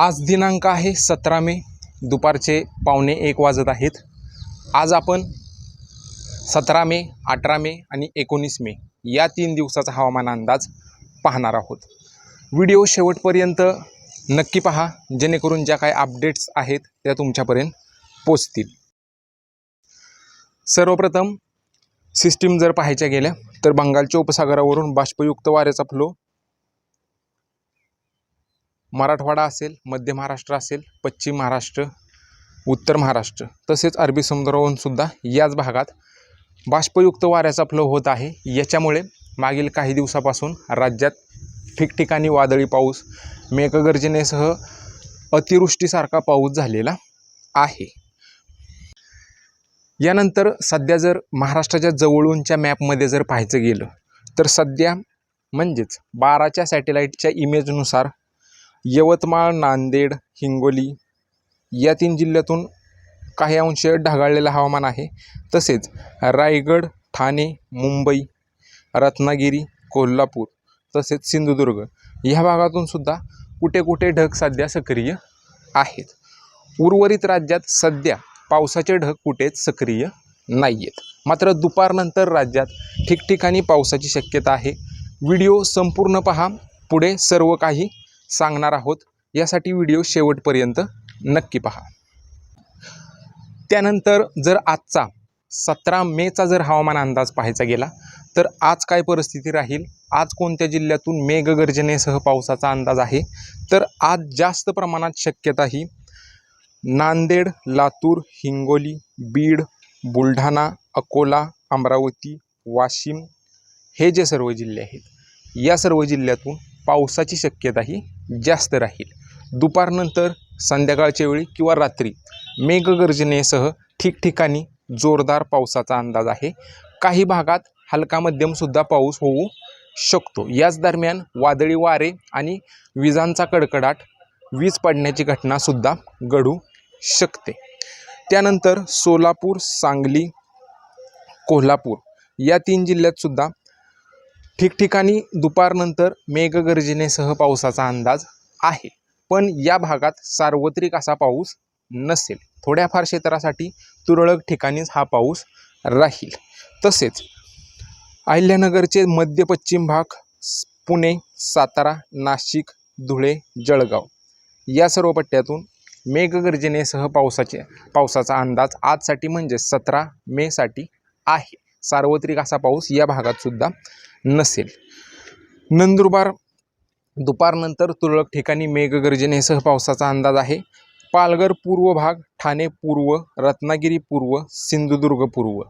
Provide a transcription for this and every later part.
आज दिनांक आहे सतरा मे. दुपारचे पावणे एक वाजत आहेत. आज आपण सतरा मे अठरा मे आणि एकोणीस मे या तीन दिवसाचा हवामान अंदाज पाहणार आहोत. व्हिडिओ शेवटपर्यंत नक्की पहा जेणेकरून ज्या काही अपडेट्स आहेत त्या तुमच्यापर्यंत पोचतील. सर्वप्रथम सिस्टीम जर पाहायच्या गेल्या तर बंगालच्या उपसागरावरून बाष्पयुक्त वाऱ्याचा फ्लो मराठवाडा असेल मध्य महाराष्ट्र असेल पश्चिम महाराष्ट्र उत्तर महाराष्ट्र तसेच अरबी समुद्रावरून सुद्धा याच भागात बाष्पयुक्त वाऱ्याचा फ्लो होत आहे. याच्यामुळे मागील काही दिवसापासून राज्यात ठिकठिकाणी वादळी पाऊस मेघगर्जनेसह अतिवृष्टीसारखा पाऊस झालेला आहे. यानंतर सध्या जर महाराष्ट्राच्या जवळूनच्या मॅपमध्ये जर पाहायचं गेलं तर सध्या म्हणजेच बाराच्या सॅटेलाईटच्या इमेजनुसार यवतमाळ नांदेड हिंगोली या तीन जिल्ह्यातून काही अंश ढगाळलेलं हवामान आहे. तसेच रायगड ठाणे मुंबई रत्नागिरी कोल्हापूर तसेच सिंधुदुर्ग ह्या भागातून सुद्धा कुठे कुठे ढग सध्या सक्रिय आहेत. उर्वरित राज्यात सध्या पावसाचे ढग कुठेच सक्रिय नाही आहेत मात्र दुपारनंतर राज्यात ठिकठिकाणी पावसाची शक्यता आहे. व्हिडिओ संपूर्ण पहा. पुढे सर्व काही सांगणार आहोत. यासाठी व्हिडिओ शेवटपर्यंत नक्की पहा. त्यानंतर जर आजचा सतरा मेचा जर हवामान अंदाज पाहायचा गेला तर आज काय परिस्थिती राहील? आज कोणत्या जिल्ह्यातून मेघगर्जनेसह पावसाचा अंदाज आहे? तर आज जास्त प्रमाणात शक्यता ही नांदेड लातूर हिंगोली बीड बुलढाणा अकोला अमरावती वाशिम हे जे सर्व जिल्हे आहेत या सर्व जिल्ह्यातून पावसाची शक्यता ही जास्त राहील. दुपारनंतर संध्याकाळच्या वेळी किंवा रात्री मेघगर्जनेसह ठिकठिकाणी जोरदार पावसाचा अंदाज आहे. काही भागात हलका मध्यमसुद्धा पाऊस होऊ शकतो. याच दरम्यान वादळी वारे आणि विजांचा कडकडाट वीज पडण्याची घटनासुद्धा घडू शकते. त्यानंतर सोलापूर सांगली कोल्हापूर या तीन जिल्ह्यातसुद्धा ठिकठिकाणी दुपारनंतर मेघगर्जनेसह पावसाचा अंदाज आहे. पण या भागात सार्वत्रिक असा पाऊस नसेल. थोड्याफार क्षेत्रासाठी तुरळक ठिकाणीच हा पाऊस राहील. तसेच अहिल्यानगरचे मध्य पश्चिम भाग पुणे सातारा नाशिक धुळे जळगाव या सर्व पट्ट्यातून मेघगर्जनेसह पावसाचे पावसाचा अंदाज आजसाठी म्हणजे सतरा मेसाठी आहे. सार्वत्रिक असा पाऊस या भागात सुद्धा नसेल. नंदुरबार दुपारनंतर तुरळक ठिकाणी मेघगर्जनेसह पावसाचा अंदाज आहे. पालघर पूर्व भाग ठाणे पूर्व रत्नागिरी पूर्व सिंधुदुर्ग पूर्व.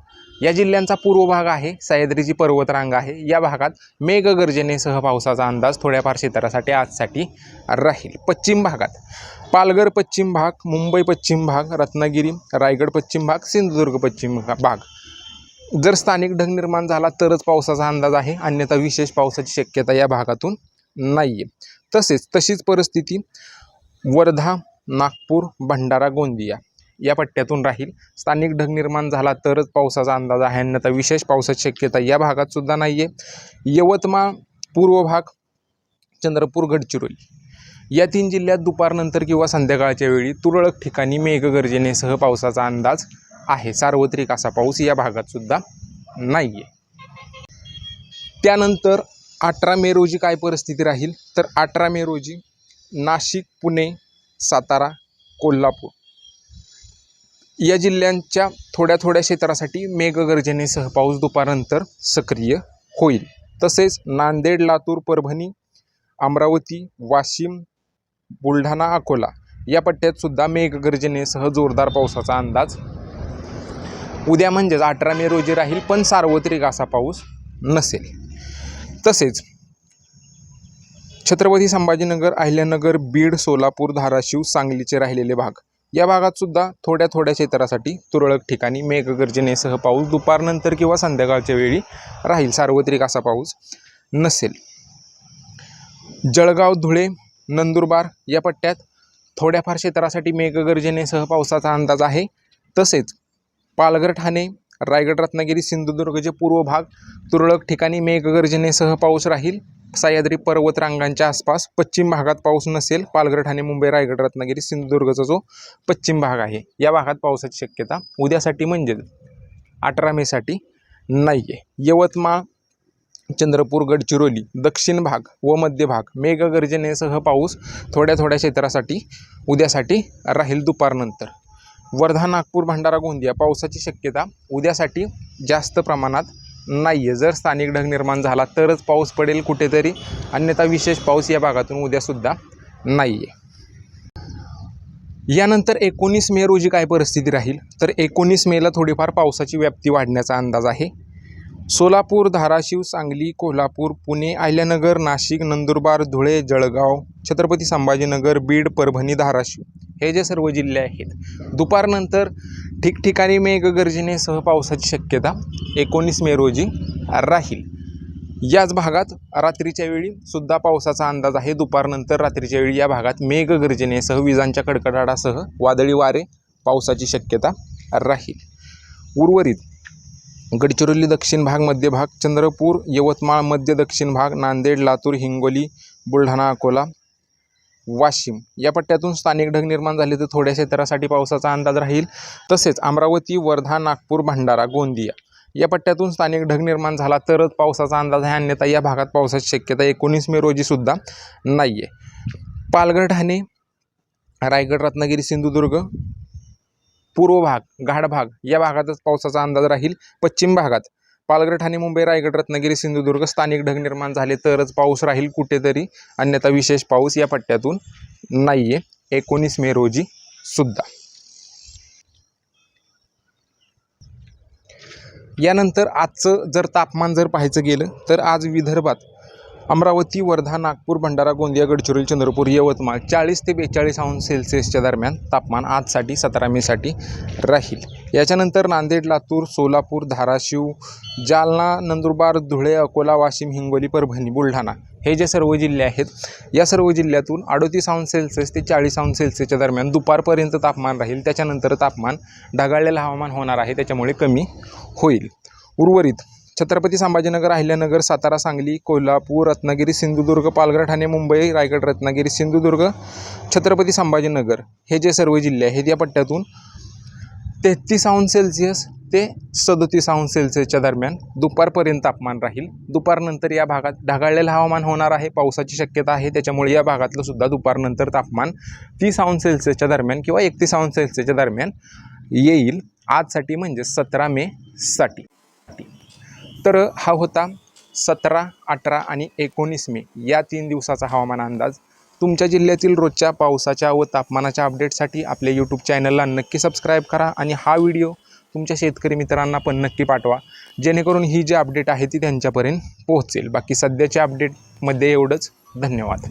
या जिल्ह्यांचा पूर्व भाग आहे. सह्याद्रीची पर्वतरांग आहे. या भागात मेघगर्जनेसह पावसाचा अंदाज थोड्याफार क्षेत्रासाठी आजसाठी राहील. पश्चिम भागात पालघर पश्चिम भाग मुंबई पश्चिम भाग रत्नागिरी रायगड पश्चिम भाग सिंधुदुर्ग पश्चिम भाग. जर स्थानिक ढग निर्माण झाला तरच पावसाचा अंदाज आहे. अन्यथा विशेष पावसाची शक्यता या भागातून नाही आहे तसेच तशीच परिस्थिती वर्धा नागपूर भंडारा गोंदिया या पट्ट्यातून राहील. स्थानिक ढग निर्माण झाला तरच पावसाचा अंदाज आहे. अन्यथा विशेष पावसाची शक्यता या भागात सुद्धा नाही आहे यवतमाळ पूर्व भाग चंद्रपूर गडचिरोली या तीन जिल्ह्यात दुपारनंतर किंवा संध्याकाळच्या वेळी तुरळक ठिकाणी मेघगर्जनेसह पावसाचा अंदाज आहे. सार्वत्रिक असा पाऊस या भागात सुद्धा नाही आहे त्यानंतर अठरा मे रोजी काय परिस्थिती राहील? तर अठरा मे रोजी नाशिक पुणे सातारा कोल्हापूर या जिल्ह्यांच्या थोड्या थोड्या क्षेत्रासाठी मेघगर्जनेसह पाऊस दुपारनंतर सक्रिय होईल. तसेच नांदेड लातूर परभणी अमरावती वाशिम बुलढाणा अकोला या पट्ट्यात सुद्धा मेघगर्जनेसह जोरदार पावसाचा अंदाज उद्या म्हणजेच अठरा मे रोजी राहील पण सार्वत्रिक असा पाऊस नसेल. तसेच छत्रपती संभाजीनगर अहिल्यानगर बीड सोलापूर धाराशिव सांगलीचे राहिलेले भाग. या भागात सुद्धा थोड्या थोड्या क्षेत्रासाठी तुरळक ठिकाणी मेघगर्जनेसह पाऊस दुपारनंतर किंवा संध्याकाळच्या वेळी राहील. सार्वत्रिक असा पाऊस नसेल. जळगाव धुळे नंदुरबार या पट्ट्यात थोड्याफार क्षेत्रासाठी मेघगर्जनेसह पावसाचा अंदाज आहे. तसेच पालघर ठाणे रायगड रत्नागिरी सिंधुदुर्गचे पूर्व भाग तुरळक ठिकाणी मेघगर्जनेसह पाऊस राहील. सह्याद्री पर्वत रांगांच्या आसपास पश्चिम भागात पाऊस नसेल. पालघर ठाणे मुंबई रायगड रत्नागिरी सिंधुदुर्गचा जो पश्चिम भाग आहे या भागात पावसाची शक्यता उद्यासाठी म्हणजेच अठरा मेसाठी नाही आहे यवतमाळ चंद्रपूर गडचिरोली दक्षिण भाग व मध्य भाग मेघगर्जनेसह पाऊस थोड्या थोड्या क्षेत्रासाठी उद्यासाठी राहील दुपारनंतर. वर्धा नागपूर भंडारा गोंदिया पावसाची शक्यता उद्यासाठी जास्त प्रमाणात नाही आहे जर स्थानिक ढग निर्माण झाला तरच पाऊस पडेल कुठेतरी. अन्यथा विशेष पाऊस या भागातून उद्यासुद्धा नाही आहे यानंतर एकोणीस मे रोजी काय परिस्थिती राहील? तर एकोणीस मेला थोडीफार पावसाची व्याप्ती वाढण्याचा अंदाज आहे. सोलापूर धाराशिव सांगली कोल्हापूर पुणे अहिल्यानगर नाशिक नंदुरबार धुळे जळगाव छत्रपती संभाजीनगर बीड परभणी धाराशिव. हे जे सर्व जिल्हे आहेत दुपारनंतर ठिकठिकाणी मेघगर्जनेसह पावसाची शक्यता एकोणीस मे रोजी राहील. याच भागात रात्रीच्या वेळी सुद्धा पावसाचा अंदाज आहे. दुपारनंतर रात्रीच्या वेळी या भागात मेघगर्जनेसह विजांच्या कडकडाटासह वादळी वारे पावसाची शक्यता राहील. उर्वरित गडचिरोली दक्षिण भाग मध्य भाग चंद्रपूर यवतमाळ मध्य दक्षिण भाग नांदेड लातूर हिंगोली बुलढाणा अकोला वाशिम. या पट्ट्यातून स्थानिक ढग निर्माण झाले तर थोड्या क्षेत्रासाठी पावसाचा अंदाज राहील. तसेच अमरावती वर्धा नागपूर भंडारा गोंदिया. या पट्ट्यातून स्थानिक ढग निर्माण झाला तरच पावसाचा अंदाज आहे. अन्यथा या भागात पावसाची शक्यता एकोणीस मे रोजीसुद्धा नाही आहे पालघर ठाणे रायगड रत्नागिरी सिंधुदुर्ग पूर्व भाग गाढ भाग या भागातच पावसाचा अंदाज राहील. पश्चिम भागात पालघर ठाणे मुंबई रायगड रत्नागिरी सिंधुदुर्ग स्थानिक ढग निर्माण झाले तरच पाऊस राहील कुठेतरी. अन्यथा विशेष पाऊस या पट्ट्यातून नाही आहे एकोणीस मे रोजी सुद्धा. यानंतर आजचं जर तापमान जर पाहायचं गेलं तर आज विदर्भात अमरावती वर्धा नागपूर भंडारा गोंदिया गडचिरोली चंद्रपूर यवतमाळ चाळीस ते बेचाळीस अंश सेल्सिअसच्या दरम्यान तापमान आजसाठी सतरा मेसाठी राहील. याच्यानंतर नांदेड लातूर सोलापूर धाराशिव जालना नंदुरबार धुळे अकोला वाशिम हिंगोली परभणी बुलढाणा हे जे सर्व जिल्हे आहेत या सर्व जिल्ह्यातून अडोतीस अंश सेल्सिअस ते चाळीस अंश सेल्सिअसच्या दरम्यान दुपारपर्यंत तापमान राहील. त्याच्यानंतर तापमान ढगाळलेलं हवामान होणार आहे त्याच्यामुळे कमी होईल. उर्वरित छत्रपती संभाजीनगर अहिल्यानगर सातारा सांगली कोल्हापूर रत्नागिरी सिंधुदुर्ग पालघर ठाणे मुंबई रायगड रत्नागिरी सिंधुदुर्ग छत्रपती संभाजीनगर हे जे सर्व जिल्हे आहेत या पट्ट्यातून तेहतीस अंश सेल्सिअस ते सदोतीस अंश सेल्सिअसच्या दरम्यान दुपारपर्यंत तापमान राहील. दुपारनंतर या भागात ढगाळलेलं हवामान होणार आहे पावसाची शक्यता आहे त्याच्यामुळे या भागातलं सुद्धा दुपारनंतर तापमान तीस अंश सेल्सिअसच्या दरम्यान किंवा एकतीस अंश सेल्सिअसच्या दरम्यान येईल. आजसाठी म्हणजे सतरा मे साठी. तर हा होता सतरा अठरा आणि एकोणीस मे या तीन दिवसाचा हवामान अंदाज. तुमच्या जिल्ह्यातील रोजच्या पावसाच्या व तापमानाच्या अपडेटसाठी आपल्या यूट्यूब चॅनलला नक्की सबस्क्राईब करा आणि हा व्हिडिओ तुमच्या शेतकरी मित्रांना पण नक्की पाठवा. जेणेकरून ही जी अपडेट आहे ती त्यांच्यापर्यंत पोहोचेल. बाकी सध्याच्या अपडेटमध्ये एवढंच. धन्यवाद.